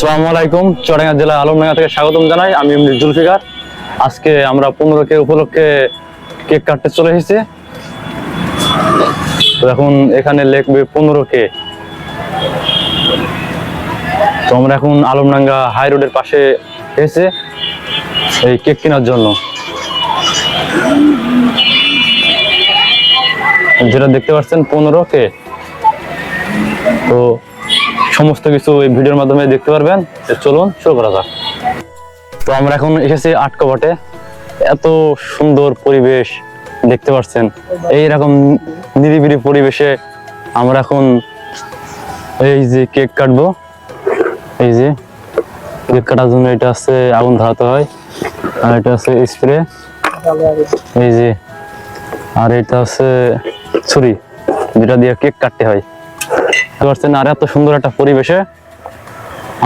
আসসালামু আলাইকুম চড়াঙ্গা জেলা আলমডাঙ্গা থেকে স্বাগতম জানাই। আমি এমনি জুলফিকার আজকে আমরা পনেরো কে উপলক্ষে কেক কাটতে চলে এসেছি। তো এখন এখানে লেখবে পনেরো কে। তো আমরা এখন আলমডাঙ্গা হাই রোডের পাশে এসে এই কেক কেনার জন্য। যেটা দেখতে পাচ্ছেন, পনেরো কে। তো সমস্ত কিছু এই ভিডিওর মাধ্যমে দেখতে পারবেন। চলুন, শুরু করা যাক। তো আমরা এখন এসেছি আটকবাটে এত সুন্দর পরিবেশ দেখতে পাচ্ছেন। এইরকম নিরিবিলি পরিবেশে আমরা এখন এই যে কেক কাটবো। এই যে কেক কাটার জন্য এটা আছে আগুন ধরাতে হয়, আর এটা আছে স্প্রে। এই যে, আর এটা আছে ছুরি, যেটা দিয়ে কেক কাটতে হয়। বুঝতে পারছেন? আর এত সুন্দর একটা পরিবেশে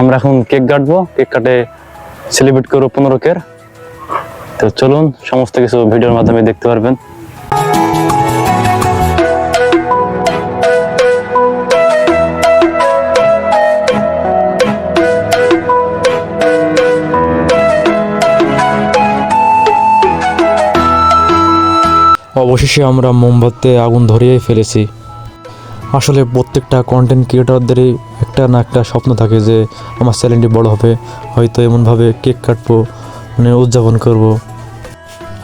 আমরা এখন কেক কাটবো। কেক কাটে সেলিব্রেট করব পনেরো কের। তো চলুন, সমস্ত কিছু ভিডিওর মাধ্যমে দেখতে পারবেন। অবশেষে আমরা মোমবাতিতে আগুন ধরিয়ে ফেলেছি। আসলে প্রত্যেকটা কন্টেন্ট ক্রিয়েটরদেরই একটা না একটা স্বপ্ন থাকে যে আমার চ্যানেলটি বড় হবে, হয়তো এমনভাবে কেক কাটবো মানে উদযাপন করব।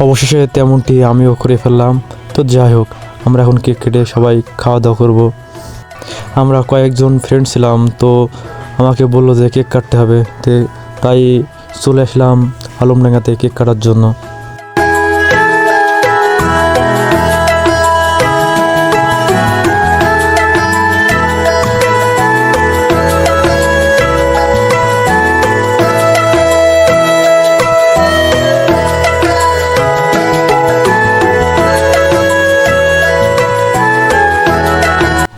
অবশেষে তেমনটি আমিও করে ফেললাম তো যাই হোক, আমরা এখন কেক কেটে সবাই খাওয়া দাওয়া করব। আমরা কয়েকজন ফ্রেন্ড ছিলাম, তো আমাকে বলল যে কেক কাটতে হবে তাই চলে আসলাম আলমডাঙ্গাতে কেক কাটার জন্য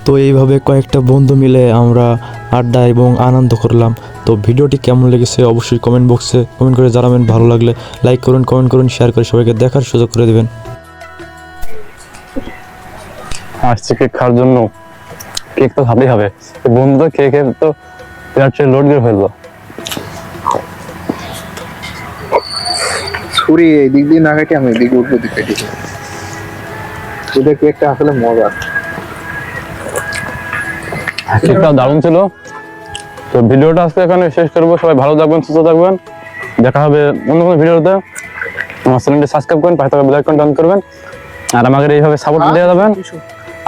তো এইভাবে কয়েকটা বন্ধু মিলে আমরা আড্ডা এবং আনন্দ করলাম। তো ভিডিওটি কেমন লেগেছে অবশ্যই কমেন্ট বক্সে কমেন্ট করে জানাবেন। ভালো লাগলে লাইক করুন কমেন্ট করুন শেয়ার করে সবাইকে দেখার সুযোগ করে দেবেন। আসছে কেক খাওয়ার জন্য। কেক তো ভালোই হবে। তো বন্ধু কেক তো পেঁয়াজের লোড দিয়ে ফেলব ছুরি এই দিক দিয়ে না কাটি আমি এই দিকে উল্টো দিক কাটি কেকটা আসলে মজা কেকটা দারুণ ছিল। তো ভিডিওটা আজকে এখানে শেষ করব। সবাই ভালো থাকবেন, সুস্থ থাকবেন। দেখা হবে অন্য কোনো ভিডিওতে। আমার চ্যানেলটি সাবস্ক্রাইব করেন, পাশে থাকা বেল আইকনটা অন করবেন। আর আমাকে এইভাবে সাপোর্ট দিয়ে যাবেন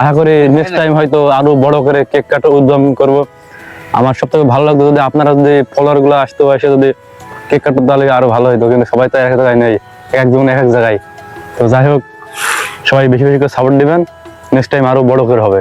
আশা করি নেক্সট টাইম হয়তো আরও বড় করে কেক কাটা উদ্যম করব। আমার সব থেকে ভালো লাগতো যদি আপনারা যদি ফলোয়ারগুলো আসতো, এসে যদি কেক কাটতো, তাহলে আরও ভালো হতো কিন্তু সবাই তো এক জায়গায় নেই, এক একজন এক এক জায়গায়। তো যাই হোক, সবাই বেশি বেশি করে সাপোর্ট দিবেন। নেক্সট টাইম আরও বড় করে হবে।